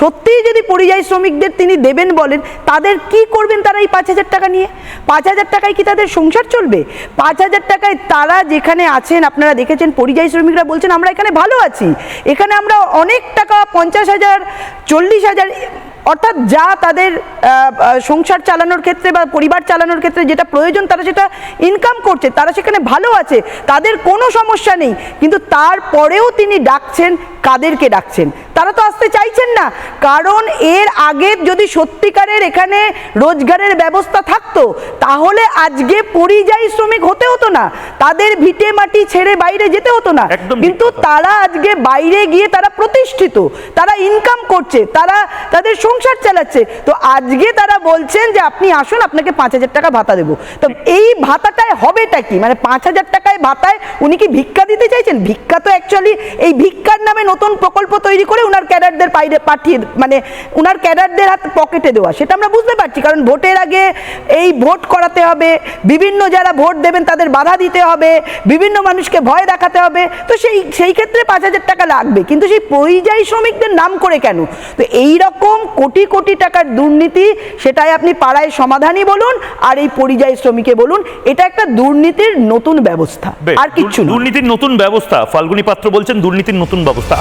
সত্যিই যদি পরিযায়ী শ্রমিকদের তিনি দেবেন বলেন, তাদের কি করবেন তারা এই পাঁচ হাজার টাকা নিয়ে? পাঁচ হাজার টাকায় কি তাদের সংসার চলবে? পাঁচ হাজার টাকায় তারা যেখানে আছেন, আপনারা দেখেছেন পরিযায়ী শ্রমিকরা বলছেন, আমরা এখানে ভালো আছি। এখানে আমরা অনেক টাকা, পঞ্চাশ হাজার, চল্লিশ হাজার, অর্থাৎ যা তাদের সংসার চালানোর ক্ষেত্রে বা পরিবার চালানোর ক্ষেত্রে যেটা প্রয়োজন, তারা সেটা ইনকাম করছে, তারা সেখানে ভালো আছে, তাদের কোনো সমস্যা নেই। কিন্তু তারপরেও তিনি ডাকছেন, কাদেরকে ডাকছেন? তারা আসতে চাইছেন না। কারণ এর আগে যদি সত্যিকারের এখানে রোজগারের ব্যবস্থা থাকতো তাহলে আজকে পরিযায়ী শ্রমিক হতে হতো না। তাদের ভিটে মাটি ছেড়ে বাইরে যেতে হতো না। কিন্তু তারা আজকে বাইরে গিয়ে তারা প্রতিষ্ঠিত। তারা ইনকাম করছে তারা তাদের সংসার চালাচ্ছে। তো আজকে তারা বলছেন যে আপনি আসুন আপনাকে পাঁচ হাজার টাকা ভাতা দেবো। তো এই ভাতাটায় হবেটা কি? মানে পাঁচ হাজার টাকায় ভাতায় উনি কি ভিক্ষা দিতে চাইছেন? ভিক্ষা তো অ্যাকচুয়ালি এই ভিক্ষার নামে নতুন প্রকল্প তৈরি করে উনার ক্যাডারদের বাইরে পাঠিয়ে মানে উনার ক্যাডারদের হাত পকেটে দেওয়া। সেটা আমরা বুঝতে পারছি কারণ ভোটের আগে এই ভোট করাতে হবে বিভিন্ন যারা ভোট দেবেন তাদের বাধা দিতে হবে বিভিন্ন মানুষকে ভয় দেখাতে হবে। তো সেই সেই ক্ষেত্রে পাঁচ হাজার টাকা লাগবে। কিন্তু সেই পরিযায়ী শ্রমিকদের নাম করে কেন? তো এই রকম কোটি কোটি টাকার দুর্নীতি সেটাই আপনি পাড়ায় সমাধানই বলুন আর এই পরিযায়ী শ্রমিকে বলুন এটা একটা দুর্নীতির নতুন ব্যবস্থা আর কিচ্ছু না দুর্নীতির নতুন ব্যবস্থা ফাল্গুনী পাত্র বলছেন দুর্নীতির নতুন ব্যবস্থা।